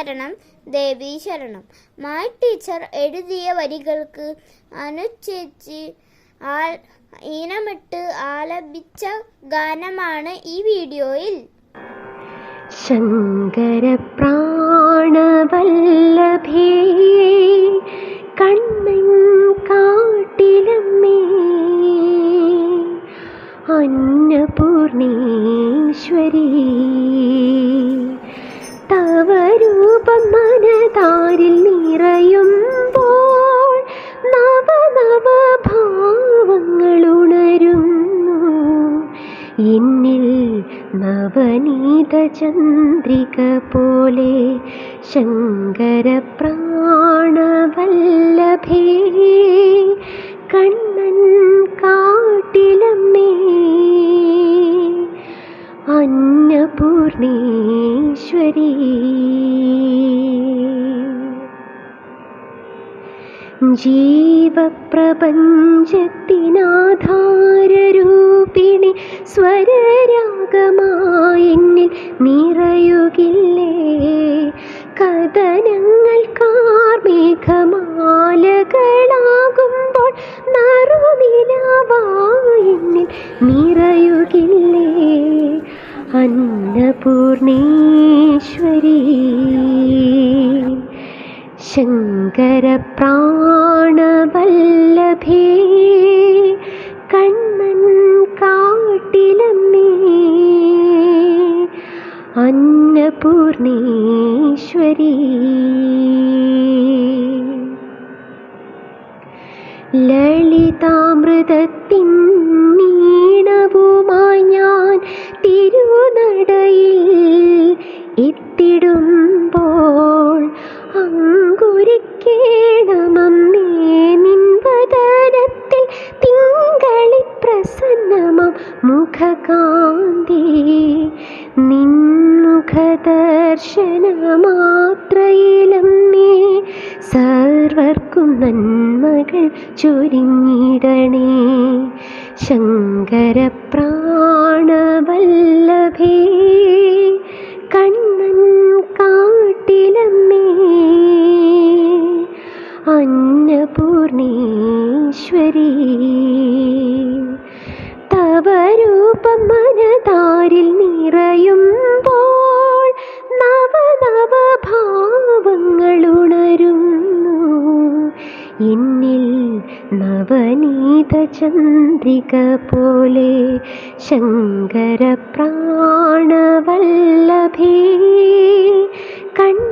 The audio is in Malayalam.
ശരണം ദേവി ശരണം. മായ ടീച്ചർ എഴുതിയ വരികൾക്ക് അനുചേച്ചി ആൽ ഈണമിട്ട് ആലപിച്ച ഗാനമാണ് ഈ വീഡിയോയിൽ. ശങ്കരപ്രാണവല്ലഭേ കണ്ണൻ കാട്ടിലമ്മേ അന്നപൂർണേശ്വരി തവ രൂപം മനതാരിൽ നിറയുമ്പോൾ നവ നവ ഭാവങ്ങൾ ഉണരുന്നു. എന്നിൽ നവനീത ചന്ദ്രിക പോലെ ശങ്കര പ്രാണവല്ലഭേ കണ്ണൻ കാട്ടിലമ്മേ അന്നപൂർണേശ്വരി. ജീവപ്രപഞ്ചത്തിനാധാരൂപിണി സ്വരരാഗമായെന്നിൽ നിറയുകില്ലേ? കഥനങ്ങൾ കാർമേഘമാലകളാകുമ്പോൾ നറുനിലവായെന്നിൽ നിറയുകില്ലേ? അന്നപൂർണേശ്വരി ശങ്കരപ്രാണവല്ലഭേ കണ്ണൻ കാട്ടിലമ്മേ അന്നപൂർണേശ്വരി. ലളിതാമൃതത്തിൻ നീണവുമായി ഞാൻ തിരുനടയിൽ എത്തിടുമ്പോൾ മുഖകാന്തി നിൻമുഖദർശനമാത്രയിലമ്മേ സർവർക്കും നന്മകൾ ചൊരിഞ്ഞിടണേ. ശങ്കരപ്രാണവല്ലഭേ കണ്ണൻ കാട്ടിലമ്മേ അന്നപൂർണേശ്വരി. എന്നിൽ നവനീത ചന്ദ്രിക പോലെ ശങ്കര പ്രാണവല്ലഭേ കണ്ണ